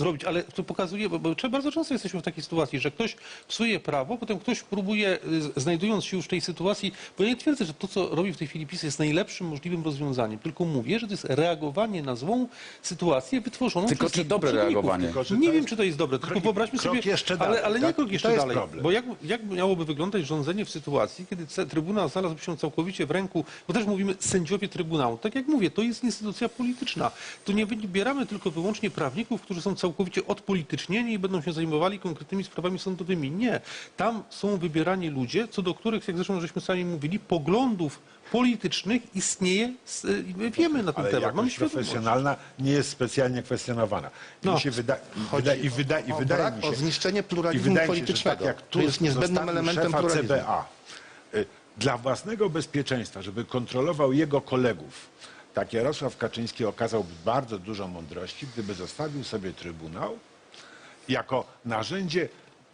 zrobić, ale to pokazuje, bo, bo czy- bardzo często jesteśmy w takiej sytuacji, że ktoś psuje prawo, potem ktoś próbuje, y, znajdując się już w tej sytuacji, bo ja nie twierdzę, że to, co robi w tej chwili PiS jest najlepszym możliwym rozwiązaniem, tylko mówię, że to jest reagowanie na złą sytuację wytworzoną Tylko przez czy ich dobre reagowanie? Tylko, że Nie to wiem, jest czy to jest dobre, tylko krok- wyobraźmy krok sobie, jeszcze ale, dalej, ale nie tak? krok I jeszcze jest dalej, problem. bo jak, jak miałoby wyglądać rządzenie w sytuacji, kiedy Trybunał znalazłby się całkowicie w ręku, bo też mówimy sędziowie Trybunału. Tak jak mówię, to jest instytucja polityczna. Tu nie wybieramy tylko wyłącznie prawników, którzy są całkowicie odpolitycznieni i będą się zajmowali konkretnymi sprawami sądowymi. Nie. Tam są wybierani ludzie, co do których, jak zresztą żeśmy sami mówili, poglądów politycznych istnieje, s- wiemy na ten Ale temat. Mamy świadomość. profesjonalna nie jest specjalnie kwestionowana. No. Mi się wyda, wyda, I, wyda, i o wydaje brak- mi się, o zniszczenie i pluralizmu wydaje mi się, że politycznego. tak jak To Tusk jest niezbędnym elementem szefa pluralizmu. CBA, y, dla własnego bezpieczeństwa, żeby kontrolował jego kolegów, tak Jarosław Kaczyński okazałby bardzo dużo mądrości, gdyby zostawił sobie Trybunał jako narzędzie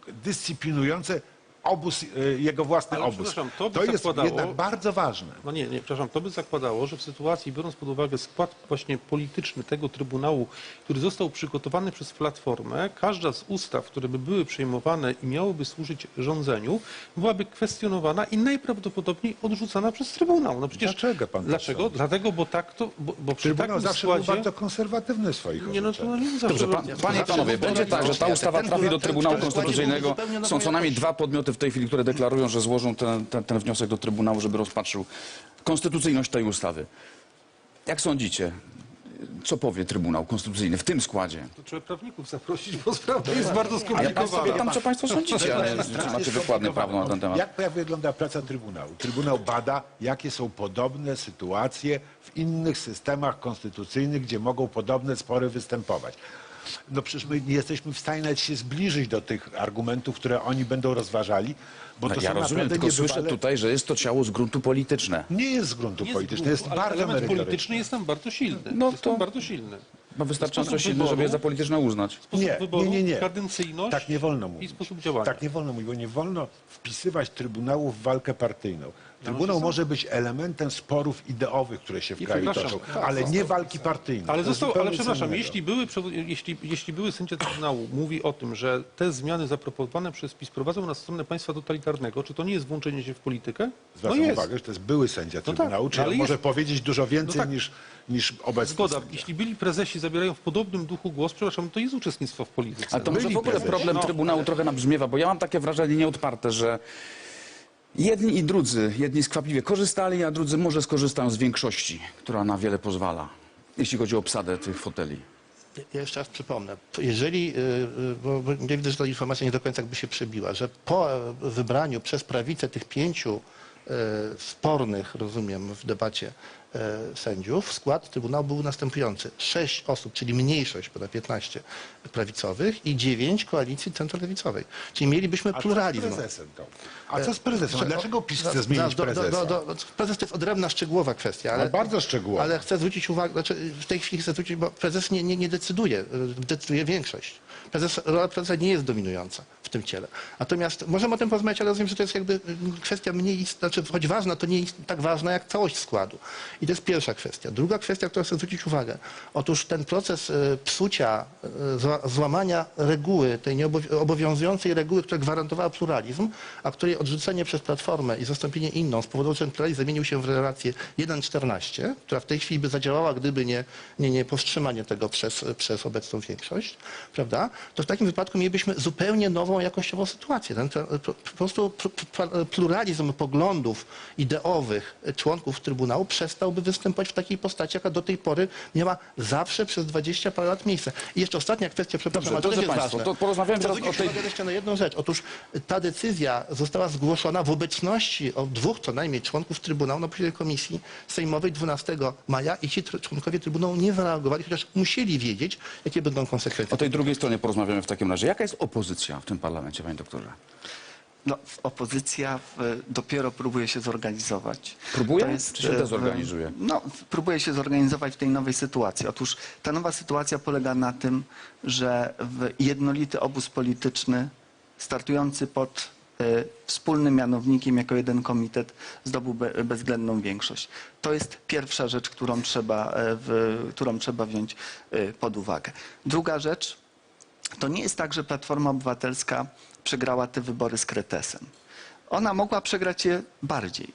dyscyplinujące obóz, y, jego własny Ale obóz. to by to jest zakładało- jednak bardzo ważne. No nie, nie, przepraszam, to by zakładało, że w sytuacji, biorąc pod uwagę skład właśnie polityczny tego Trybunału, który został przygotowany przez Platformę, każda z ustaw, które by były przyjmowane i miałyby służyć rządzeniu, byłaby kwestionowana i najprawdopodobniej odrzucana przez Trybunał. No przecież, Dlaczego pan tak Dlaczego? sądzi? Dlatego, bo tak to, bo, bo przy Trybunał takim zawsze składzie... był bardzo konserwatywny w swoich Nie, no to nie zawsze... Dobrze, pan, panie i panowie, będzie tak, że ta ustawa trafi do Trybunału Konstytucyjnego. Są co najmniej dwa podmioty w tej chwili, które deklarują, że złożą ten, ten, ten wniosek do Trybunału, żeby rozpatrzył konstytucyjność tej ustawy. Jak sądzicie, co powie Trybunał Konstytucyjny w tym składzie? To trzeba prawników zaprosić, bo sprawa jest bardzo skomplikowana. pytam, co państwo sądzicie, a nie czy macie wykładnię prawną na ten temat. Jak jak wygląda praca Trybunału? Trybunał bada, jakie są podobne sytuacje w innych systemach konstytucyjnych, gdzie mogą podobne spory występować. No przecież my nie jesteśmy w stanie nawet się zbliżyć do tych argumentów, które oni będą rozważali, bo to Tak, ja są rozumiem, tylko słyszę niebywale- tutaj, że jest to ciało z gruntu polityczne. Nie jest z gruntu Jest politycznego, jest ale bardzo element polityczny jest tam bardzo silny. No jest to- tam bardzo silny. Ma wystarczająco silny, żeby je wyboru- za polityczne uznać. Sposób Nie, wyboru, nie, nie, nie. kadencyjność Tak nie wolno mówić. i sposób działania. Tak nie wolno mówić, bo nie wolno wpisywać Trybunału w walkę partyjną. Trybunał może być elementem sporów ideowych, które się w I kraju przepraszam, toczą, tak, ale nie walki partyjnej. Ale, To jest został, ale zupełnie co przepraszam, innego. jeśli były, przewo- jeśli, jeśli były sędzia Trybunału mówi o tym, że te zmiany zaproponowane przez PiS prowadzą na stronę państwa totalitarnego, czy to nie jest włączenie się w politykę? Zwracam no jest. uwagę, że to jest były sędzia tak, Trybunału, czyli ale on może jest. powiedzieć dużo więcej No tak. niż, niż obecny Zgoda. sędzia. Jeśli byli prezesi zabierają w podobnym duchu głos, przepraszam, to jest uczestnictwo w polityce. Ale to może Byli w ogóle prezesi. problem No. Trybunału trochę nabrzmiewa, bo ja mam takie wrażenie nieodparte, że jedni i drudzy, jedni skwapliwie korzystali, a drudzy może skorzystają z większości, która na wiele pozwala, jeśli chodzi o obsadę tych foteli. Ja jeszcze raz przypomnę, jeżeli, y, y, bo ja widzę, że ta informacja nie do końca jakby się przebiła, że po wybraniu przez prawicę tych pięciu spornych, rozumiem, w debacie e, sędziów, skład Trybunału był następujący. Sześć osób, czyli mniejszość, ponad 15 prawicowych i dziewięć koalicji centrolewicowej. Czyli mielibyśmy A co z pluralizm. prezesem to? A co z prezesem? Dlaczego PiS do- chce zmienić do- do- prezesa? do- do- Prezes to jest odrębna, szczegółowa kwestia. Ale, No bardzo szczegółowa. Ale chcę zwrócić uwagę, znaczy w tej chwili chcę zwrócić, bo prezes nie, nie, nie decyduje, decyduje większość. Prezes, rola prezesa nie jest dominująca w tym ciele. Natomiast możemy o tym porozmawiać, ale rozumiem, że to jest jakby y, kwestia mniej, znaczy choć ważna, to nie jest tak ważna jak całość składu. I to jest pierwsza kwestia. Druga kwestia, którą chcę zwrócić uwagę. Otóż ten proces y, psucia, zła, złamania reguły, tej obowiązującej reguły, która gwarantowała pluralizm, a której odrzucenie przez Platformę i zastąpienie inną spowodowało, że ten pluralizm zamienił się w relację 1.14, która w tej chwili by zadziałała, gdyby nie, nie, nie powstrzymanie tego przez, przez obecną większość, prawda? To w takim wypadku mielibyśmy zupełnie nową jakościową sytuację. Ten, ten, po prostu pl- pl- pluralizm poglądów ideowych członków Trybunału przestałby występować w takiej postaci, jaka do tej pory miała zawsze przez 20 parę lat miejsce. I jeszcze ostatnia kwestia, przepraszam, Dobrze, ale to jest państwo, ważne. to porozmawiamy teraz o tej- jeszcze na jedną rzecz. Otóż ta decyzja została zgłoszona w obecności o dwóch co najmniej członków Trybunału na posiedzeniu Komisji Sejmowej 12 maja i ci członkowie Trybunału nie zareagowali, chociaż musieli wiedzieć, jakie będą konsekwencje. O tej drugiej stronie porozmawiamy w takim razie. Jaka jest opozycja w tym parlamencie, panie doktorze? No, opozycja dopiero próbuje się zorganizować. Próbuje, czy się e, dezorganizuje? No, próbuje się zorganizować w tej nowej sytuacji. Otóż ta nowa sytuacja polega na tym, że jednolity obóz polityczny startujący pod e, wspólnym mianownikiem jako jeden komitet zdobył be, bezwzględną większość. To jest pierwsza rzecz, którą trzeba, e, w, którą trzeba wziąć pod uwagę. Druga rzecz, to nie jest tak, że Platforma Obywatelska przegrała te wybory z kretesem. Ona mogła przegrać je bardziej.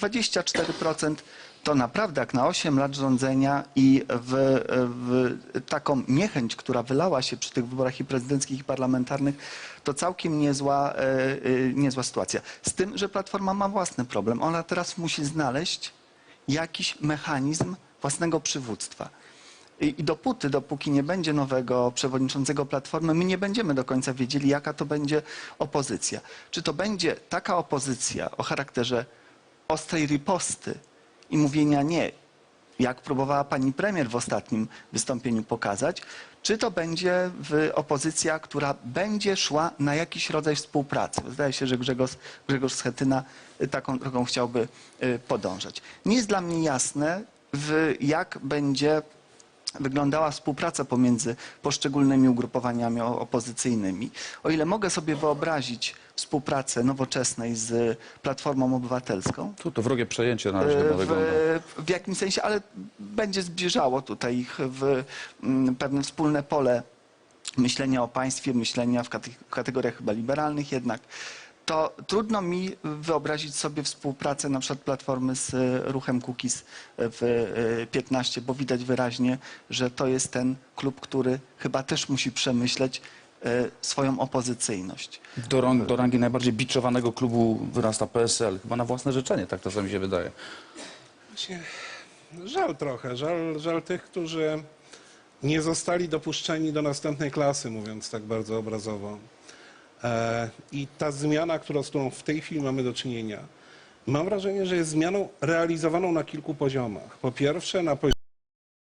24% to naprawdę jak na 8 lat rządzenia i w, w taką niechęć, która wylała się przy tych wyborach i prezydenckich i parlamentarnych, to całkiem niezła, e, e, niezła sytuacja. Z tym, że Platforma ma własny problem. Ona teraz musi znaleźć jakiś mechanizm własnego przywództwa. I, dopóty, dopóki nie będzie nowego przewodniczącego Platformy, my nie będziemy do końca wiedzieli, jaka to będzie opozycja. Czy to będzie taka opozycja o charakterze ostrej riposty i mówienia nie, jak próbowała pani premier w ostatnim wystąpieniu pokazać, czy to będzie opozycja, która będzie szła na jakiś rodzaj współpracy. Zdaje się, że Grzegorz, Grzegorz Schetyna y, taką drogą chciałby y, podążać. Nie jest dla mnie jasne, jak będzie wyglądała współpraca pomiędzy poszczególnymi ugrupowaniami opozycyjnymi. O ile mogę sobie wyobrazić współpracę nowoczesnej z Platformą Obywatelską, Tu to wrogie przejęcie na razie chyba wygląda. w, w jakimś sensie, ale będzie zbliżało tutaj ich w mm, pewne wspólne pole myślenia o państwie, myślenia w kate- kategoriach chyba liberalnych jednak, to trudno mi wyobrazić sobie współpracę na przykład Platformy z e, ruchem Kukiz w e, 15, bo widać wyraźnie, że to jest ten klub, który chyba też musi przemyśleć e, swoją opozycyjność. Do, rang, do rangi najbardziej biczowanego klubu wyrasta PSL. Chyba na własne życzenie, tak czasami się wydaje. Właśnie żal trochę, żal, żal tych, którzy nie zostali dopuszczeni do następnej klasy, mówiąc tak bardzo obrazowo. E, I ta zmiana, która, z którą w tej chwili mamy do czynienia, mam wrażenie, że jest zmianą realizowaną na kilku poziomach. Po pierwsze, na poziomie